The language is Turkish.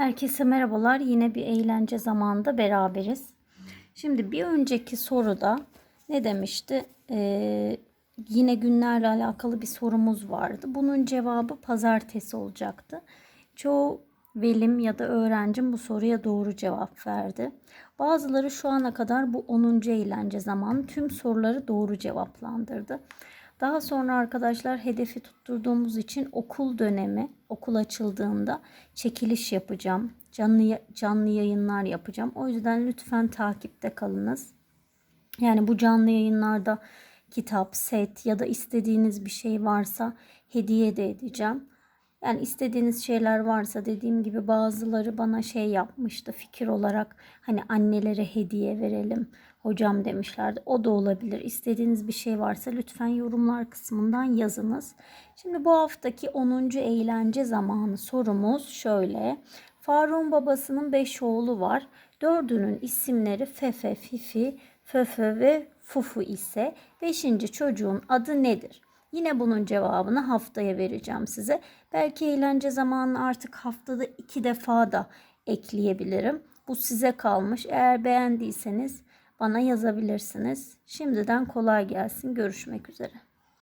Herkese merhabalar. Yine bir eğlence zamanında beraberiz. Şimdi bir önceki soruda ne demişti? Ee, yine günlerle alakalı bir sorumuz vardı. Bunun cevabı pazartesi olacaktı. Çoğu velim ya da öğrencim bu soruya doğru cevap verdi. Bazıları şu ana kadar bu 10. eğlence zamanı tüm soruları doğru cevaplandırdı. Daha sonra arkadaşlar hedefi tutturduğumuz için okul dönemi, okul açıldığında çekiliş yapacağım. Canlı canlı yayınlar yapacağım. O yüzden lütfen takipte kalınız. Yani bu canlı yayınlarda kitap, set ya da istediğiniz bir şey varsa hediye de edeceğim. Yani istediğiniz şeyler varsa dediğim gibi bazıları bana şey yapmıştı fikir olarak hani annelere hediye verelim hocam demişlerdi. O da olabilir. İstediğiniz bir şey varsa lütfen yorumlar kısmından yazınız. Şimdi bu haftaki 10. eğlence zamanı sorumuz şöyle. Faruk'un babasının 5 oğlu var. Dördünün isimleri Fefe, Fifi, Föfö ve Fufu ise 5. çocuğun adı nedir? Yine bunun cevabını haftaya vereceğim size. Belki eğlence zamanını artık haftada iki defa da ekleyebilirim. Bu size kalmış. Eğer beğendiyseniz bana yazabilirsiniz. Şimdiden kolay gelsin. Görüşmek üzere.